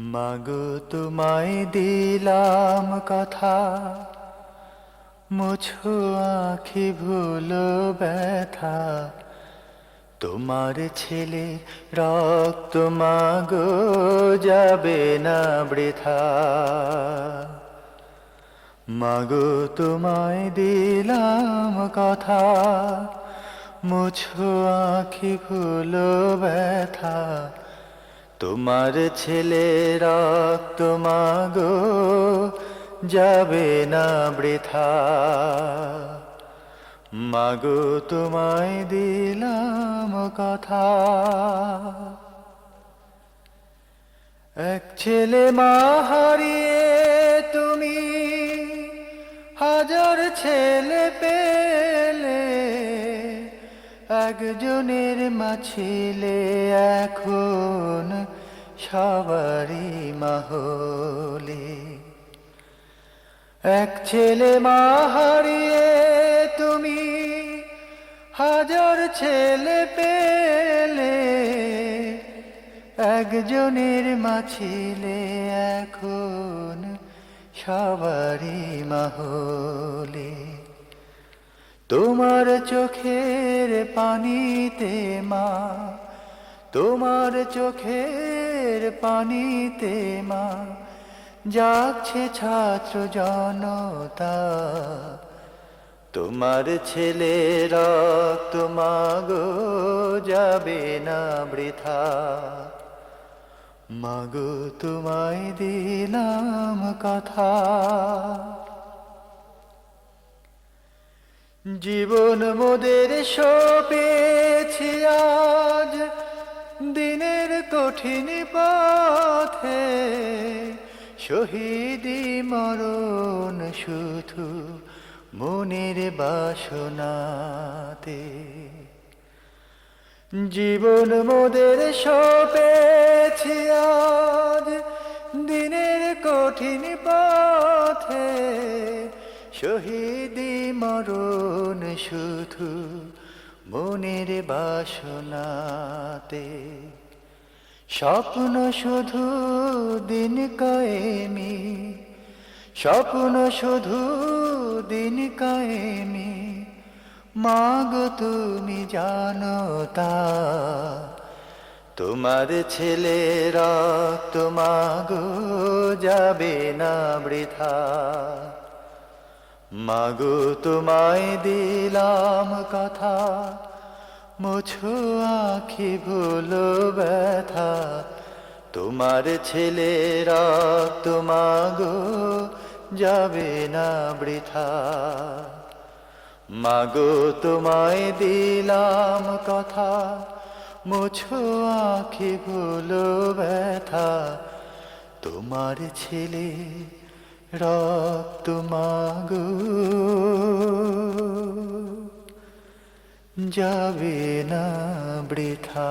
মাগো, তোমায় দিলাম কথা। মুছো আখি, ভুলো ব্যথা। তোমার ছেলে রক্ত মাগো, যাবে না বৃথা। মাগো, তোমায় দিলাম কথা। মুছো আখি, ভুলো ব্যথা। তোমার ছেলে রক্ত মাগো, যাবে না বৃথা। মাগো, তোমায় দিলাম কথা। এক ছেলে মা হারিয়ে তুমি, হাজার ছেলে পেলে একজনের মা ছিলে এখন সবারই মাহলে। এক ছেলে মা হারিয়ে তুমি হাজার ছেলে পেলে। একজনের মা ছিলে এখন সবারই মাহলে। তোমার চোখের পানিতে মা, তোমার চোখের পানিতে মা যাচ্ছে ছাত্র জনতা। তোমার ছেলে রক্ত মাগো যাবে না বৃথা। মাগো তোমায় দিলাম কথা। জীবন মোদের সপেছি আজ, দিনের কঠিন পথে। শহীদি মরণ শুধু মনের বাসনাতে। জীবন মোদের সপেছি আজ, দিনের কঠিন পথে। শহীদি মরণ শুধু মনের বাসনাতে। স্বপ্ন শুধু দিন কয়েমি, স্বপ্ন শুধু দিন কয়েমি। মাগ তুমি জানো তা, তোমার ছেলেরা রক্ত মাগো যাবে না বৃথা। মাগো, তোমায় দিলাম কথা। মুছো আখি, ভুলো ব্যথা। তোমার ছেলেরা রক্ত মাগো, যাবে না বৃথা। মাগো, তোমায় দিলাম কথা। মুছো আখি, ভুলো ব্যথা। তোমার ছেলে রক্ত মাগো যাবে না বৃথা।